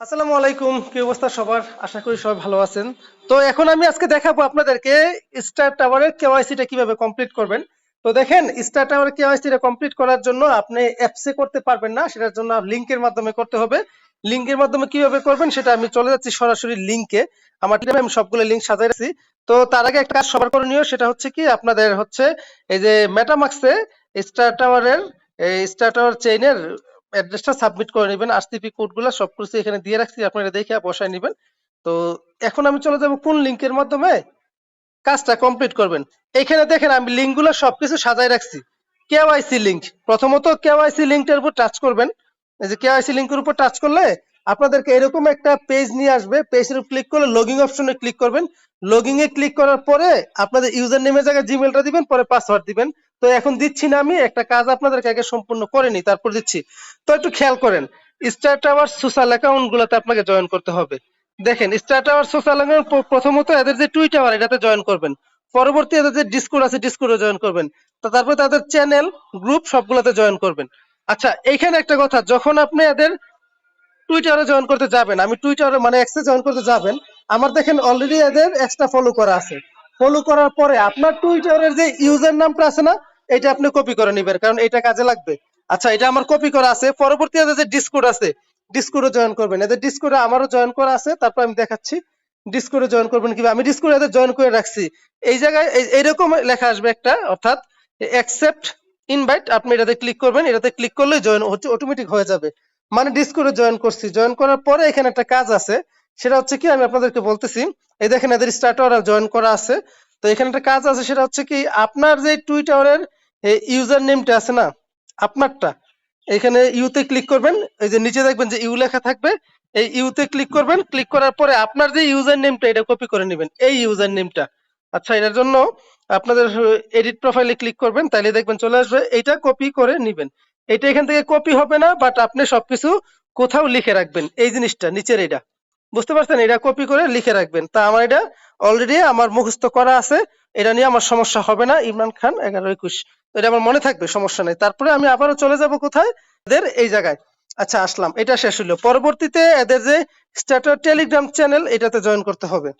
আসসালামু আলাইকুম, কি অবস্থা সবার? আশা করি সবাই ভালো আছেন। তো এখন আমি আজকে দেখাবো আপনাদেরকে স্টার টাওয়ারের কেওয়াইসি টা কীভাবে কমপ্লিট করবেন। তো দেখেন স্টার টাওয়ারের কেওয়াইসি টা কমপ্লিট করার জন্য আপনি অ্যাপসে করতে পারবেন না, সেটার জন্য লিংকের মাধ্যমে করতে হবে। লিংকের মাধ্যমে কীভাবে করবেন সেটা আমি চলে যাচ্ছি সরাসরি লিংকে আমার আমি সবগুলো লিংক সাজাই রাখছি। তো তার আগে একটা কাজ সবার করণীয়, সেটা হচ্ছে কি, আপনাদের হচ্ছে এই যে মেটামাক্সে স্টার টাওয়ারের এই স্টার টাওয়ার চেইনের অ্যাড্রেসটা সাবমিট করে নেবেন আরসিপি কোডগুলো সবকিছু এখানে দিয়ে রাখছি আপনারা দেখে বসায় নেবেন। তো এখন আমি চলে যাব কোন লিংকের মাধ্যমে কাজটা কমপ্লিট করবেন। এখানে দেখেন আমি লিঙ্কগুলো সবকিছু সাজায় রাখছি। কেওয়াইসি লিঙ্ক, প্রথমত কেওয়াইসি লিংকটার উপর টাচ করবেন। এই যে কেওয়াইসি লিঙ্কের উপর টাচ করলে আপনাদেরকে এরকম একটা পেজ নিয়ে আসবে। পেজের উপর ক্লিক করলে লগইন অপশনে ক্লিক করবেন। লগইন এ ক্লিক করার পরে আপনাদের ইউজার নেমের জায়গায় জিমেলটা দিবেন, পরে পাসওয়ার্ড দিবেন। তো এখন দিচ্ছি না আমি, একটা কাজ আপনাদেরকে আগে সম্পূর্ণ করে নিই, তারপর দিচ্ছি। তো একটু খেয়াল করেন স্টার টাওয়ার সোশ্যাল অ্যাকাউন্ট গুলোতে আপনাকে জয়েন করতে হবে। দেখেন স্টার টাওয়ার সোশ্যাল অ্যাকাউন্ট প্রথমত এদের যে টুই টাওয়ার এটাতে জয়েন করবেন। পরবর্তী এদের যে ডিসকোড আছে ডিসকোডে জয়েন করবেন। তারপর তাদের চ্যানেল গ্রুপ সবগুলোতে জয়েন করবেন। আচ্ছা এইখানে একটা কথা, যখন আপনি এদের টুইটারে জয়েন করতে যাবেন, আমি টুইটারে মানে এক্সে জয়েন করতে যাবেন, আমার দেখেন অলরেডি এদের এক্সট্রা ফলো করা আছে। ফলো করার পরে আপনার টুইটারের যে ইউজার নামটা আছে না, এটা আপনি কপি করে নেবেন, কারণ এটা কাজে লাগবে। আচ্ছা এটা আমার কপি করা আছে। পরবর্তী যে ডিসকোড আছে ডিসকোডে জয়েন করবেন। এদের ডিসকোডে আমারও জয়েন করা আছে, তারপর আমি দেখাচ্ছি। ডিসকোডে জয়েন করবেন কীভাবে? আমি ডিসকোডে জয়েন করে রাখছি। এই জায়গায় এই- এইরকম লেখা আসবে একটা, অর্থাৎ অ্যাকসেপ্ট ইনভাইট আপনি এটাতে ক্লিক করবেন। এটাতে ক্লিক করলে জয়েন হচ্ছে অটোমেটিক হয়ে যাবে। মানে ডিসকোডে জয়েন করছি। জয়েন করার পরে এখানে একটা কাজ আছে। সেটা হচ্ছে কি, আমি আপনাদেরকে বলতেছি এই দেখেন এদের স্টার্টার জয়েন করা আছে। তো এখানে একটা কাজ আছে, সেটা হচ্ছে কি, আপনার যে টুইটারের ইউজার নেমটা আছে না, আপনারটা, এখানে ইউতে ক্লিক করবেন, এই যে নিচে দেখবেন যে ইউ লেখা থাকবে, এই ইউতে ক্লিক করবেন ক্লিক করার পরে আপনার যে ইউজার নেমটা এটা কপি করে নেবেন, এই ইউজার নেমটা আচ্ছা এটার জন্য আপনাদের এডিট প্রোফাইলে ক্লিক করবেন তাহলে দেখবেন চলে আসবে এইটা কপি করে নেবেন। এটা এখান থেকে কপি হবে না বাট আপনি সবকিছু কোথাও লিখে রাখবেন, এই জিনিসটা, নিচের এটা। বুঝতে পারছেন? এটা কপি করে লিখে রাখবেন। তা আমার এটা অলরেডি আমার মুখস্থ করা আছে। এটা নিয়ে আমার সমস্যা হবে না। ইমরান খান, এগারো একুশ। এটা আমার মনে থাকবে, সমস্যা নেই। তারপরে আমি আবারও চলে যাব কোথায়? এদের এই জায়গায়। আচ্ছা আসলাম। এটা শেষ হলো। পরবর্তীতে এদের যে স্ট্যাটার টেলিগ্রাম চ্যানেল এটাতে জয়েন করতে হবে।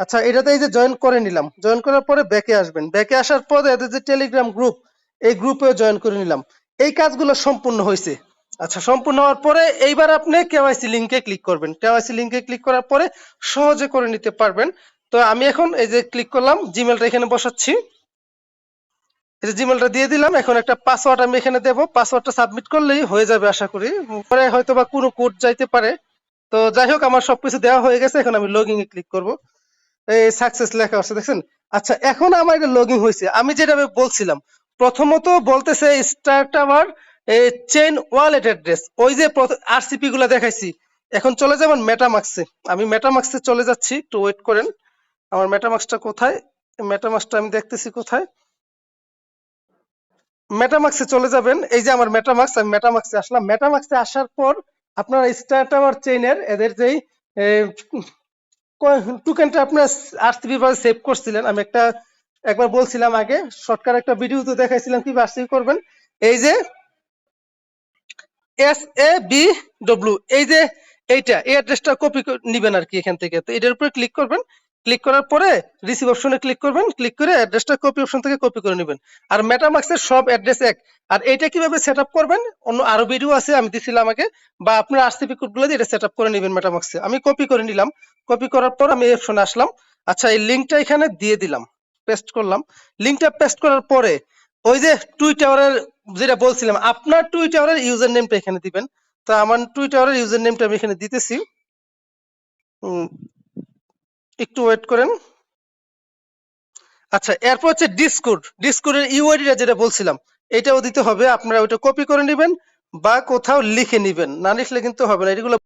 আচ্ছা এটাতে এই যে জয়েন করে নিলাম। জয়েন করার পরে ব্যাকে আসবেন। ব্যাকে আসার পরে এদের যে টেলিগ্রাম গ্রুপ এই গ্রুপে জয়েন করে নিলাম। এই কাজগুলো সম্পূর্ণ হয়েছে। আচ্ছা সম্পূর্ণ হওয়ার পরে এইবার আপনি কেওয়াইসি লিংকে ক্লিক করবেন। কেওয়াইসি লিংকে ক্লিক করার পরে সহজে করে নিতে পারবেন। তো আমি এখন এই যে ক্লিক করলাম জিমেলটা এখানে বসাচ্ছি। এই যে জিমেলটা দিয়ে দিলাম, এখন একটা পাসওয়ার্ড আমি এখানে দেবো। পাসওয়ার্ডটা সাবমিট করলেই হয়ে যাবে আশা করি। পরে হয়তো বা কোনো কোড যাইতে পারে। তো যাই হোক, আমার সবকিছু দেওয়া হয়ে গেছে। এখন আমি লগইন এ ক্লিক করব। এই সাকসেস লেখা আছে, দেখছেন? আচ্ছা এখন আমার এটা লগইন হয়েছে। আমি যেটা বলছিলাম, প্রথমত বলতেছে star tower chain wallet address ওই যে আরসিপি গুলা দেখাইছি। এখন চলে যাবেন মেটামাক্সে আমি মেটামাক্সে চলে যাচ্ছি, একটু ওয়েট করেন। আমার মেটামাক্সটা কোথায়? মেটামাক্সটা আমি দেখতেছি কোথায়? মেটামাক্সে চলে যাবেন। এই যে আমার মেটামাক্স আমি মেটামাক্সে আসলাম। মেটামাক্সে আসার পর আপনার স্টার টাওয়ার চেইনের এদের যেই টোকেনটা আপনার আরসিপি ভাবে সেভ করছিলেন। আমি একটা, একবার বলছিলাম আগে শর্টকাট একটা ভিডিও তো দেখাইছিলাম কীভাবে আরসিবি করবেন? এই যে এস এ বি ডব্লিউ এই যে এইটা, এই অ্যাড্রেসটা কপি নিবেন আর কি এখান থেকে। তো এটার উপরে ক্লিক করবেন। ক্লিক করার পরে রিসিভ অপশনে ক্লিক করবেন। ক্লিক করে অ্যাড্রেসটা কপি অপশন থেকে কপি করে নেবেন। আর মেটামাক্সের সব অ্যাড্রেস এক। আর এইটা কীভাবে সেট আপ করবেন? অন্য আরও ভিডিও আছে, আমি দিছিলাম আমাকে বা আপনার আরসিপি কোডগুলো দিয়ে এটা সেট আপ করে নেবেন মেটামাক্সে আমি কপি করে নিলাম। কপি করার পর আমি এই অপশনে আসলাম। আচ্ছা এই লিঙ্কটা এখানে দিয়ে দিলাম। পেস্ট করলাম। লিঙ্কটা পেস্ট করার পরে ওই যে টুইটারের যেটা বলছিলাম, আপনার টুইটারের ইউজার নেমটা এখানে দিবেন। তো আমার টুইটারের ইউজার নেমটা আমি এখানে দিতেছি। একটু ওয়েট করেন। আচ্ছা এরপর হচ্ছে ডিসকোড ডিসকোডের ইউআইডিটা যেটা বলছিলাম, এটাও দিতে হবে। আপনারা ওইটা কপি করে নেবেন বা কোথাও লিখে নেবেন। না লিখলে কিন্তু হবে না, এগুলো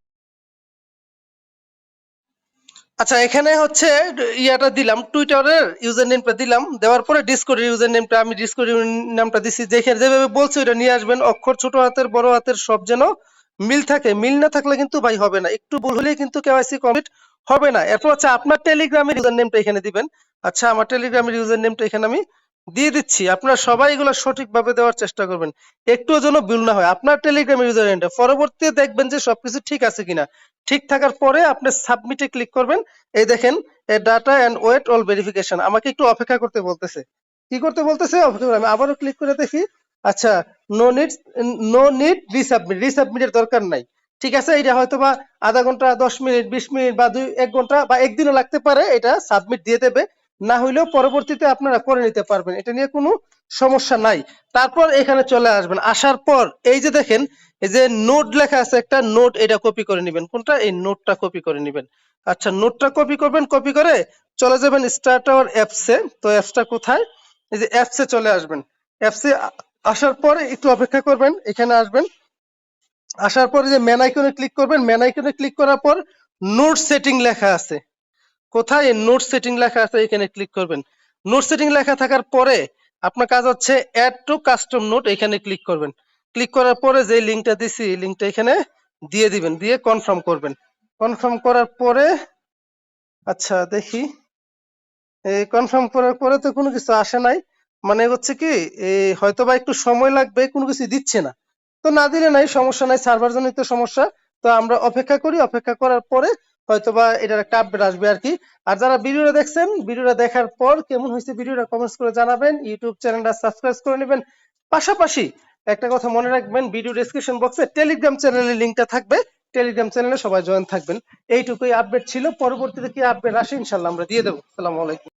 আচ্ছা এখানে হচ্ছে ইয়াটা দিলাম টুইটারের ইউজার নেমটা দিলাম, দেওয়ার পরে ডিসকোডের ইউজার নেমটা আমি ডিসকোড নামটা দিছি, যেখানে যেভাবে বলছি ওটা নিয়ে আসবেন, অক্ষর ছোট হাতের, বড় হাতের, সব যেন মিল থাকে। মিল না থাকলে কিন্তু ভাই হবে না, একটু ভুল হলেই কিন্তু কেওয়াইসি কমপ্লিট হবে না। এরপর আচ্ছা আপনার টেলিগ্রামের ইউজার নেমটা এখানে দিবেন। আচ্ছা আমার টেলিগ্রামের ইউজার নেমটা এখানে আমি দিয়ে দিচ্ছি। আপনারা সবাই এগুলো সঠিকভাবে দেওয়ার চেষ্টা করবেন। একটুও যেন ভুল না হয়। আপনার টেলিগ্রাম ইউজার পরবর্তীতে দেখবেন যে সবকিছু ঠিক আছে কিনা। ঠিক থাকার পরে আপনি সাবমিটে ক্লিক করবেন। এই দেখেন, A data and wait all verification আমাকে একটু অপেক্ষা করতে বলতেছে। কি করতে বলতেছে? অপেক্ষা আমি আবারও ক্লিক করে দেখি। আচ্ছা no need no need resubmit রিসাবমিটের দরকার নাই। ঠিক আছে এটা হয়তো বা আধা ঘণ্টা, দশ মিনিট, বিশ মিনিট বা দুই, এক ঘণ্টা বা একদিনও লাগতে পারে। এটা সাবমিট দিয়ে দেবে। না হইলেও পরবর্তীতে আপনারা করে নিতে পারবেন। এটা নিয়ে কোনো সমস্যা নাই। তারপর এখানে চলে আসবেন। আসার পর এই যে দেখেন, এই যে নোট লেখা আছে একটা নোট, এটা কপি করে নেবেন। কোনটা? এই নোটটা কপি করে নেবেন। আচ্ছা নোটটা কপি করবেন, কপি করে চলে যাবেন স্টার্ট আওয়ার অ্যাপসে তো অ্যাপসটা কোথায়? এই যে অ্যাপসে চলে আসবেন। অ্যাপসে আসার পরে একটু অপেক্ষা করবেন। এখানে আসবেন। আসার পরে যে ম্যান আইকনে ক্লিক করবেন ম্যান আইকনে ক্লিক করার পর নোট সেটিং লেখা আছে। কোথায় নোট সেটিং লেখা আছে এখানে ক্লিক করবেন? নোট সেটিং লেখা থাকার পরে আপনার কাজ হচ্ছে অ্যাড টু কাস্টম নোট এখানে ক্লিক করবেন। ক্লিক করার পরে যে লিংকটা দিছি লিংকটা এখানে দিয়ে দিবেন, দিয়ে কনফার্ম করবেন। কনফার্ম করার পরে আচ্ছা দেখি। এই কনফার্ম করার পরে তো কোনো কিছু আসে নাই। মানে হচ্ছে কি এই হয়তো বা একটু সময় লাগবে, কোনো কিছু দিচ্ছে না। তো না দিলে নাই, সমস্যা নাই সার্ভার জনিত সমস্যা। তো আমরা অপেক্ষা করি, অপেক্ষা করার পরে হয়তোবা এটার একটা আপডেট আসবে আর কি। আর যারা ভিডিওটা দেখছেন, ভিডিওটা দেখার পর কেমন হয়েছে ভিডিওটা কমেন্টস করে জানাবেন। ইউটিউব চ্যানেলটা সাবস্ক্রাইব করে নেবেন। পাশাপাশি একটা কথা মনে রাখবেন ভিডিও ডিসক্রিপশন বক্সে টেলিগ্রাম চ্যানেলের লিঙ্কটা থাকবে। টেলিগ্রাম চ্যানেলে সবাই জয়েন থাকবেন। এইটুকুই আপডেট ছিল। পরবর্তীতে কি আপডেট আসে ইনশাল্লাহ আমরা দিয়ে দেবো। আসসালামু আলাইকুম।